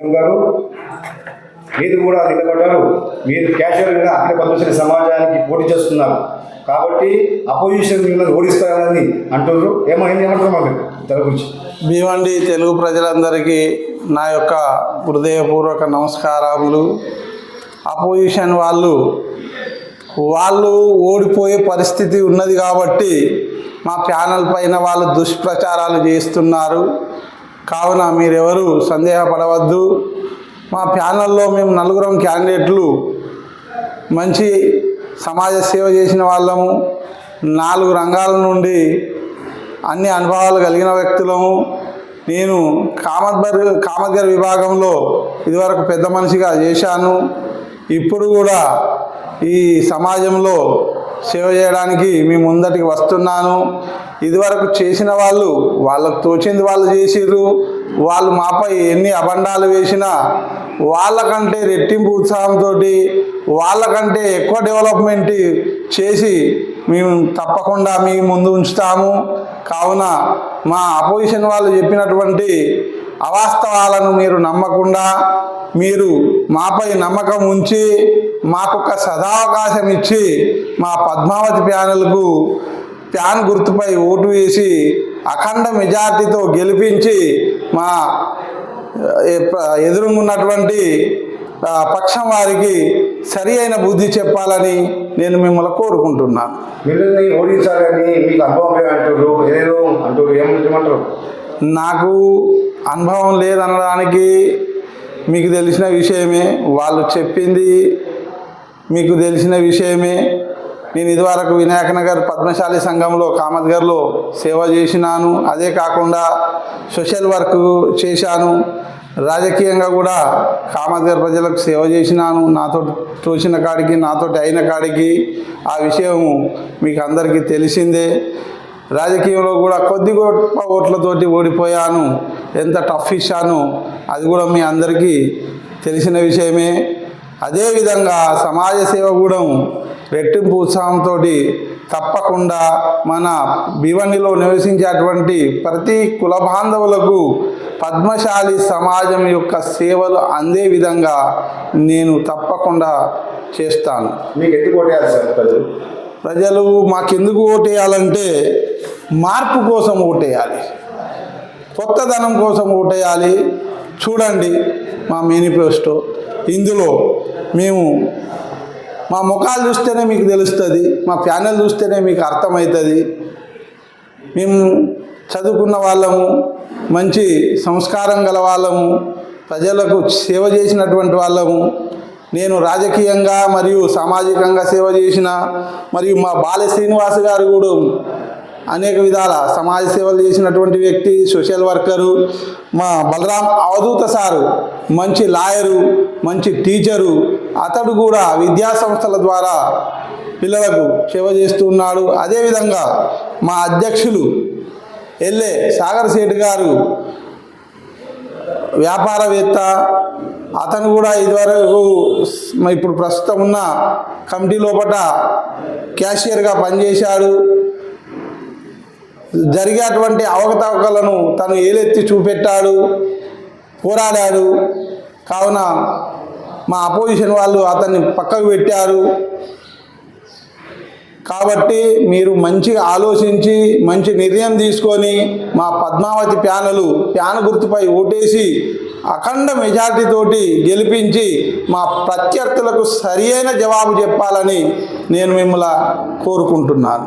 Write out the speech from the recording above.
గారు మీరు కూడా నిలబడ్డారు. మీరు క్యాషువల్గా అఖిల పద్మశ్రీ సమాజానికి పోటీ చేస్తున్నారు. కాబట్టి అపోజిషన్ మిమ్మల్ని ఓడిస్తారని అంటున్నారు. ఏమైంది ఏం ఏమంటారు దాని గురించి. భీమండి తెలుగు ప్రజలందరికీ నా యొక్క హృదయపూర్వక నమస్కారములు. అపోజిషన్ వాళ్ళు వాళ్ళు ఓడిపోయే పరిస్థితి ఉన్నది కాబట్టి మా ప్యానల్ పైన వాళ్ళు దుష్ప్రచారాలు చేస్తున్నారు. కావున మీరెవరు సందేహపడవద్దు. మా ప్యానల్లో మేము నలుగురం క్యాండిడేట్లు. మంచి సమాజ సేవ చేసిన వాళ్ళము నాలుగు రంగాల నుండి అన్ని అనుభవాలు కలిగిన వ్యక్తులము. నేను కామద్గర్ కామద్గర్ విభాగంలో ఇదివరకు పెద్ద మనిషిగా చేశాను. ఇప్పుడు కూడా ఈ సమాజంలో సేవ చేయడానికి మీ ముందటికి వస్తున్నాను. ఇదివరకు చేసిన వాళ్ళు వాళ్ళకు తోచింది వాళ్ళు చేసిర్రు. వాళ్ళు మాపై ఎన్ని అబండాలు వేసినా వాళ్ళకంటే రెట్టింపు ఉత్సాహంతో వాళ్ళకంటే ఎక్కువ డెవలప్మెంట్ చేసి మేము తప్పకుండా మీ ముందు ఉంచుతాము. కావున మా అపోజిషన్ వాళ్ళు చెప్పినటువంటి అవాస్తవాలను మీరు నమ్మకుండా మీరు మాపై నమ్మకం ఉంచి మాకొక సదావకాశం ఇచ్చి మా పద్మావతి ప్యానెల్కు ప్యాన్ గుర్తుపై ఓటు వేసి అఖండ మెజార్టీతో గెలిపించి మా ఎదురుగున్నటువంటి పక్షం వారికి సరి అయిన బుద్ధి చెప్పాలని నేను మిమ్మల్ని కోరుకుంటున్నాను. నాకు అనుభవం లేదనడానికి మీకు తెలిసిన విషయమే వాళ్ళు చెప్పింది మీకు తెలిసిన విషయమే నేను ఇదివరకు వినాయక నగర్ పద్మశాలి సంఘంలో కామత్గర్లో సేవ చేసినాను. అదే కాకుండా సోషల్ వర్క్ చేశాను. రాజకీయంగా కూడా కామత్గర్ ప్రజలకు సేవ చేసినాను. నాతో చూసిన కాడికి నాతో అయిన కాడికి ఆ విషయం మీకు అందరికీ తెలిసిందే. రాజకీయంలో కూడా కొద్ది గొప్ప ఓట్లతోటి ఓడిపోయాను. ఎంత టఫ్ ఇచ్చాను అది కూడా మీ అందరికీ తెలిసిన విషయమే. అదేవిధంగా సమాజ సేవ కూడా రెట్టింపు ఉత్సాహంతో తప్పకుండా మన భివనిలో నివసించేటువంటి ప్రతి కుల బాంధవులకు పద్మశాలి సమాజం యొక్క సేవలు అందే విధంగా నేను తప్పకుండా చేస్తాను. మీకు ఎందుకు ఓటేయాలి సార్ ప్రజలు? ప్రజలు మాకెందుకు ఓటేయాలంటే మార్పు కోసం ఓటేయాలి. కొత్తదనం కోసం ఓటేయాలి. చూడండి మా మేనిఫెస్టో. ఇందులో మేము మా ముఖాలు చూస్తేనే మీకు తెలుస్తుంది మా ప్యానెల్ చూస్తేనే మీకు అర్థమవుతుంది మేము చదువుకున్న వాళ్ళము మంచి సంస్కారం గల వాళ్ళము ప్రజలకు సేవ చేసినటువంటి వాళ్ళము నేను రాజకీయంగా మరియు సామాజికంగా సేవ చేసిన మరియు మా బాల శ్రీనివాస్ గారు కూడా అనేక విధాల సమాజ సేవలు చేసినటువంటి వ్యక్తి సోషల్ వర్కరు మా బలరాం అవధూత సారు మంచి లాయరు మంచి టీచరు అతడు కూడా విద్యా సంస్థల ద్వారా పిల్లలకు సేవ చేస్తున్నాడు అదేవిధంగా మా అధ్యక్షులు ఎల్ఏ సాగర్ సేఠ్ గారు వ్యాపారవేత్త అతను కూడా ఇదివరకు ఇప్పుడు ప్రస్తుతం ఉన్న కమిటీ లోపల క్యాషియర్గా పనిచేశాడు. జరిగేటువంటి అవకతవకలను తను ఏలెత్తి చూపెట్టాడు పోరాడాడు. కావున మా అపోజిషన్ వాళ్ళు అతన్ని పక్కకు పెట్టారు. కాబట్టి మీరు మంచిగా ఆలోచించి మంచి నిర్ణయం తీసుకొని మా పద్మావతి ప్యానలు ప్యాన్ గుర్తుపై ఓటేసి అఖండ మెజార్టీతోటి గెలిపించి మా ప్రత్యర్థులకు సరియైన జవాబు చెప్పాలని నేను మిమ్మల్ని కోరుకుంటున్నాను.